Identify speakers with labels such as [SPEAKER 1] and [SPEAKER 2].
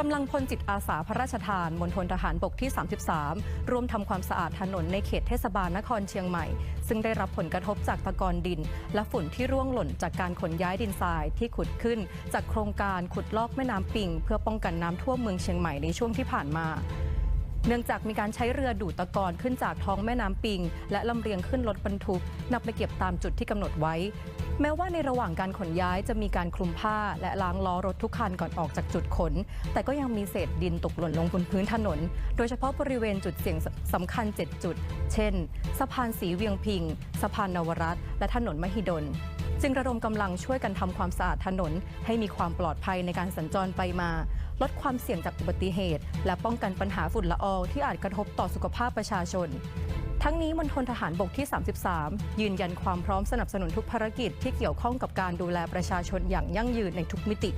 [SPEAKER 1] กำลังพลจิตอาสาพระราชทานมณฑลทหารบกที่ 33 ร่วมทำความสะอาดถนนในเขตเทศบาลนครเชียงใหม่ ซึ่งได้รับผลกระทบจากตะกอนดิน และฝุ่นที่ร่วงหล่นจากการขนย้ายดินทรายที่ขุดขึ้น จากโครงการขุดลอกแม่น้ำปิง เพื่อป้องกันน้ำท่วมเมืองเชียงใหม่ในช่วงที่ผ่านมา เนื่องจากมีการใช้เรือดูดตะกอนขึ้นจากท้องแม่น้ำปิง และลำเลียงขึ้นรถบรรทุกนำไปเก็บตามจุดที่กำหนดไว้ แม้ว่าในระหว่างการขนย้ายจะมีการคลุมผ้า และล้างล้อรถทุกคันก่อนออกจากจุดขน แต่ก็ยังมีเศษดินตกหล่นลงบนพื้นถนน โดยเฉพาะบริเวณจุดเสี่ยงสำคัญ 7 จุด เช่น สะพานสีเวียงพิง สะพานนวรัตและถนนมหิดล จึงระดมกำลังช่วยกันทำความสะอาดถนน ให้มีความปลอดภัยในการสัญจรไปมา ลดความเสี่ยงจากอุบัติเหตุ และป้องกันปัญหาฝุ่นละอองที่อาจกระทบต่อสุขภาพประชาชน ทั้งนี้มณฑลทหารบกที่ 33 ยืนยันความพร้อมสนับสนุนทุกภารกิจที่เกี่ยวข้องกับการดูแลประชาชนอย่างยั่งยืนในทุกมิติ